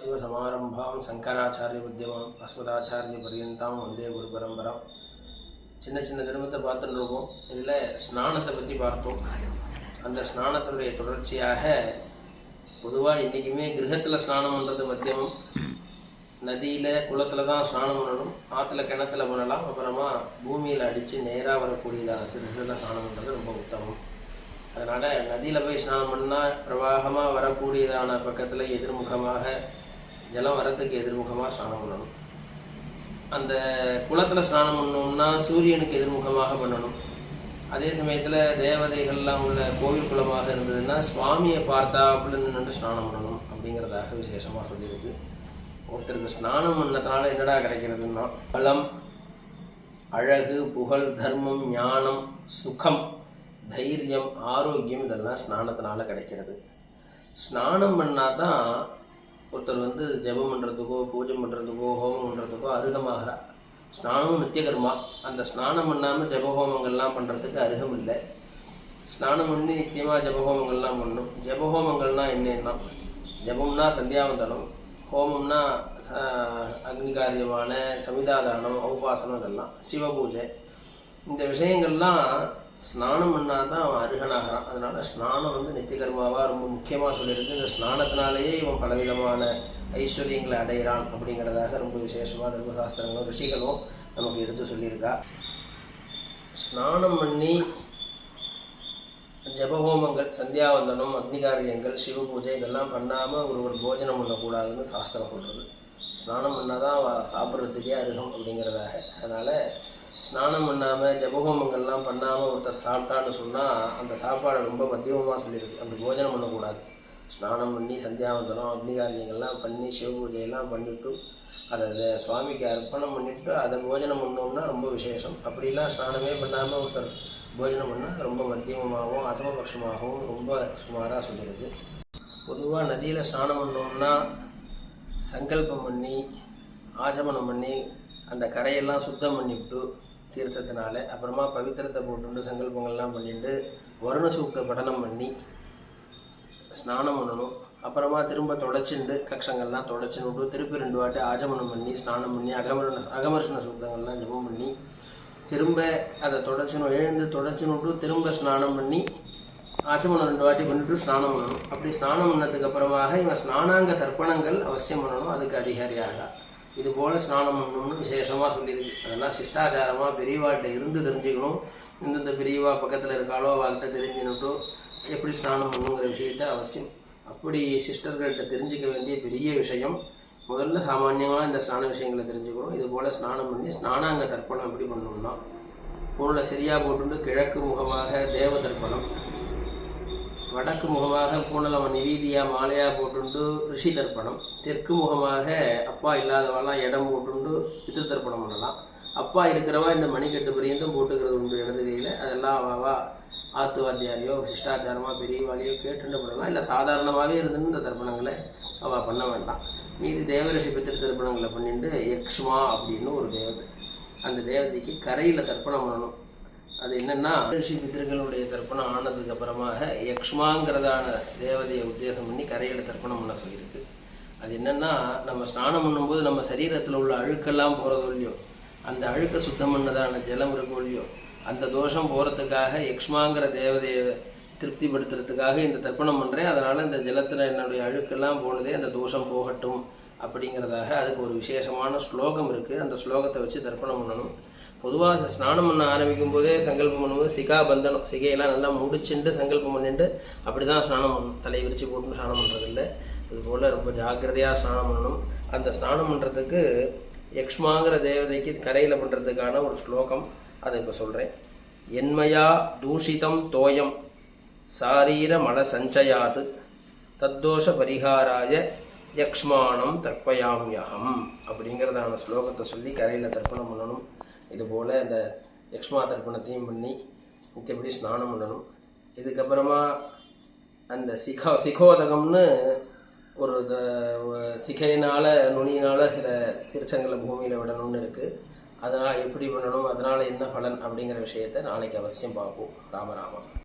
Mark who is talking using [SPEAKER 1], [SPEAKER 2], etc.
[SPEAKER 1] सदाशिवसमारम्भां சங்கராச்சாரியமத்தியமாம் அஸ்மதாச்சாரிய பரியந்தாம் வந்தே குரு பரம்பரம் சின்ன சின்ன தர்மத்தை பார்த்துட்டு இருக்கோம் இதில் ஸ்நானத்தை பற்றி பார்த்தோம் அந்த ஸ்நானத்தினுடைய தொடர்ச்சியாக பொதுவாக இன்றைக்குமே கிரகத்தில் ஸ்நானம் பண்ணுறது மத்தியமம் நதியில் குளத்தில் தான் ஸ்நானம் பண்ணணும் ஆற்றுல கிணத்துல பண்ணலாம் அப்புறமா பூமியில் அடித்து நேராக வரக்கூடியதான திருசில் ஸ்நானம் பண்ணுறது ரொம்ப உத்தமம் அதனால் நதியில் போய் ஸ்நானம் பண்ணால் பிரவாகமாக வரக்கூடியதான பக்கத்தில் எதிர்முகமாக ஜலம் வரத்துக்கு எதிர்முகமாக ஸ்நானம் பண்ணணும். அந்த குளத்தில் ஸ்நானம் பண்ணணும்னா சூரியனுக்கு எதிர்முகமாக பண்ணணும். அதே சமயத்தில் தேவதைகள்லாம் உள்ள கோவில் குளமாக இருந்ததுன்னா சுவாமியை பார்த்தா அப்படின்னு நின்று ஸ்நானம் பண்ணணும் அப்படிங்கிறதாக விசேஷமாக சொல்லியிருக்கு. ஒருத்தருக்கு ஸ்நானம் பண்ணதுனால என்னடா கிடைக்கிறதுன்னா பலம் அழகு புகழ் தர்மம் ஞானம் சுகம் தைரியம் ஆரோக்கியம் இதெல்லாம் ஸ்நானத்தினால கிடைக்கிறது. ஸ்நானம் பண்ணால் தான் ஒருத்தர் வந்து ஜெபம் பண்ணுறதுக்கோ பூஜை பண்ணுறதுக்கோ ஹோமம் பண்ணுறதுக்கோ அருகமாகிறா. ஸ்நானமும் நித்தியகர்மா. அந்த ஸ்நானம் பண்ணாமல் ஜபஹோமங்கள்லாம் பண்ணுறதுக்கு அருகம் இல்லை. ஸ்நானம் பண்ணி நித்தியமாக ஜபஹோமங்கள்லாம் பண்ணணும் ஜபஹோமங்கள்னால் என்னென்னா ஜபம்னா சந்தியாவந்தனம் ஹோமம்னா ச- அக்னி காரியமான சமிதாதானம் உபாசனம் இதெல்லாம் சிவபூஜை. இந்த விஷயங்கள்லாம் ஸ்நானம் பண்ணால் தான் அவன் அருகனாகிறான். அதனால் ஸ்நானம் வந்து நித்தியகர்மாவாக ரொம்ப முக்கியமாக சொல்லியிருக்கு. இந்த ஸ்நானத்தினாலேயே இவன் பலவிதமான ஐஸ்வர்யங்களை அடைகிறான் அப்படிங்கிறதாக ரொம்ப விசேஷமாக தர்மசாஸ்திரங்களும் ரிஷிகளும் நமக்கு எடுத்து சொல்லியிருக்கா. ஸ்நானம் பண்ணி ஜபஹோமங்கள் சந்தியாவந்தனம் அக்னிகாரியங்கள் சிவ பூஜை இதெல்லாம் பண்ணாமல் ஒருவர் போஜனம் பண்ணக்கூடாதுன்னு சாஸ்திரம் சொல்கிறது ஸ்நானம் பண்ணால் தான் சாப்பிட்றதுக்கே அருகம் அப்படிங்கிறதாக. அதனால் ஸ்நானம் பண்ணாமல் ஜபஹோமங்கள்லாம் பண்ணாமல் ஒருத்தர் சாப்பிட்டான்னு சொன்னால் அந்த சாப்பாடை ரொம்ப மத்தியமமாக சொல்லியிருக்கு அப்படி போஜனம் பண்ணக்கூடாது. ஸ்நானம் பண்ணி சந்தியாவந்தனம் அக்னிகாரியங்கள்லாம் பண்ணி சிவ பூஜையெல்லாம் பண்ணிவிட்டு அதை அதை சுவாமிக்கு அர்ப்பணம் பண்ணிவிட்டு அதை போஜனம் பண்ணோம்னா ரொம்ப விசேஷம். அப்படிலாம் ஸ்நானமே பண்ணாமல் ஒருத்தர் போஜனம் பண்ணால் ரொம்ப மத்தியமமாகவும் அதமபட்சமாகவும் ரொம்ப சுமாராக சொல்லியிருக்கு பொதுவாக நதியில் ஸ்நானம் பண்ணோம்னா சங்கல்பம் பண்ணி ஆசமனம் பண்ணி அந்த கரையெல்லாம் சுத்தம் பண்ணிவிட்டு தீர்த்தத்தினால அப்புறமா பவித்திரத்தை போட்டுட்டு சங்கல்பங்கள்லாம் பண்ணிட்டு வருண சூக்த படனம் பண்ணி ஸ்நானம் பண்ணணும். அப்புறமா திரும்ப தொடச்சிண்டு கக்ஷங்கள்லாம் தொடச்சின்னு திருப்பி ரெண்டு வாட்டி ஆஜமனம் பண்ணி ஸ்நானம் பண்ணி அகமரண அகமர்ஷண சூக்தங்கள்லாம் ஜபம் பண்ணி திரும்ப அதை தொடச்சினும் எழுந்து தொடச்சினுட்டு திரும்ப ஸ்நானம் பண்ணி ஆச்சமணம் ரெண்டு வாட்டி பண்ணிட்டு ஸ்நானம் பண்ணணும். அப்படி ஸ்நானம் பண்ணதுக்கு அப்புறமாக இவன் ஸ்நானாங்க தர்ப்பணங்கள் அவசியம் பண்ணணும். அதுக்கு அதிகாரியாக இது போல் ஸ்நானம் பண்ணணும்னு விசேஷமாக சொல்லியிருக்கு. அதெல்லாம் சிஷ்டாச்சாரமாக பெரியவாட்ட இருந்து தெரிஞ்சுக்கணும். இந்தந்த பெரியவா பக்கத்தில் இருக்காளோ அவர்கிட்ட தெரிஞ்சுன்னுட்டு எப்படி ஸ்நானம் பண்ணுங்கிற விஷயத்த அவசியம். அப்படி சிஸ்டர்கள்ட்ட தெரிஞ்சுக்க வேண்டிய பெரிய விஷயம் முதல்ல சாமானியமாக இந்த ஸ்நான விஷயங்களை தெரிஞ்சுக்கணும். இது போல் ஸ்நானம் பண்ணி ஸ்நானாங்க தர்ப்பணம் எப்படி பண்ணணும்னா பொருளை சரியாக போட்டுண்டு கிழக்கு முகமாக தேவ தர்ப்பணம் வடக்கு முகமாக பூனலம் நிவீதியா மாலையா போட்டுண்டு ரிஷி தர்ப்பணம். தெற்கு முகமாக அப்பா இல்லாதவெல்லாம் இடம் போட்டுண்டு பித்ரு தர்ப்பணம் பண்ணலாம். அப்பா இருக்கிறவா இந்த மணிக்கட்டு பிரியந்தும் போட்டுக்கிறது உண்டு இடது கையில் அதெல்லாம் அவாவா ஆத்துவாத்தியாரியோ சிஷ்டாச்சாரமாக பெரியவாளியோ கேட்டுட்டு பண்ணலாம். இல்லை சாதாரணமாகவே இருந்துன்னு இந்த தர்ப்பணங்களை அவள் பண்ண வேண்டாம். மீதி தேவரிஷி பித்திரு தர்ப்பணங்களை பண்ணிட்டு யக்ஷ்மா அப்படின்னு ஒரு தேவதை. அந்த தேவதைக்கு கரையில் தர்ப்பணம் பண்ணணும். அது என்னன்னா ரிஷி பித்திருக்களுடைய தர்ப்பணம் ஆனதுக்கு அப்புறமாக யக்ஷ்மாங்கிறதான தேவதையை உத்தேசம் பண்ணி கரையில் தர்ப்பணம் பண்ண சொல்லியிருக்கு. அது என்னன்னா நம்ம ஸ்நானம் பண்ணும்போது நம்ம சரீரத்தில் உள்ள அழுக்கெல்லாம் போகிறதோ இல்லையோ அந்த அழுக்க சுத்தம் பண்ணதான ஜலம் இருக்கோ இல்லையோ அந்த தோஷம் போகிறதுக்காக யக்ஷ்மாங்கிற தேவதையை திருப்திப்படுத்துறதுக்காக இந்த தர்ப்பணம் பண்ணுறேன் அதனால் இந்த ஜலத்தில் என்னுடைய அழுக்கெல்லாம் போனதே அந்த தோஷம் போகட்டும் அப்படிங்கிறதாக அதுக்கு ஒரு விசேஷமான ஸ்லோகம் இருக்குது அந்த ஸ்லோகத்தை வச்சு தர்ப்பணம் பண்ணணும். பொதுவாக ஸ்நானம் பண்ண ஆரம்பிக்கும் போதே சங்கல்பம் பண்ணும்போது சிகா பந்தனம் சிகையெல்லாம் நல்லா முடிச்சுட்டு சங்கல்பம் பண்ணிட்டு அப்படி தான் ஸ்நானம் பண்ணணும். தலையை விரிச்சு போட்டு ஸ்நானம் பண்ணுறதில்ல இதுபோல் ரொம்ப ஜாக்கிரதையாக ஸ்நானம் பண்ணணும். அந்த ஸ்நானம் பண்ணுறதுக்கு யக்ஷ்மாங்கிற தேவதைக்கு கரையில் பண்ணுறதுக்கான ஒரு ஸ்லோகம். அதை இப்போ சொல்கிறேன் என்மையா தூஷிதம் தோயம் சாரீர மல சஞ்சயாது. தத்தோஷ பரிகாராய யக்ஷ்மானம் தர்ப்பயாம்யகம். அப்படிங்கிறதான ஸ்லோகத்தை சொல்லி கரையில் தர்ப்பணம் பண்ணணும். இதுபோல் இந்த யக்ஷ்மா தர்ப்பணத்தையும் பண்ணி மிச்சபடி ஸ்நானம் பண்ணணும். இதுக்கப்புறமா அந்த சிகா சிகோதகம்னு ஒரு த- சிகையினால் நுனியினால் சில திருச்சங்களை பூமியில் விடணும்னு இருக்குது அதனால் எப்படி பண்ணணும் அதனால் என்ன பலன் அப்படிங்கிற விஷயத்தை நாளைக்கு அவசியம் பார்ப்போம். ராமராமா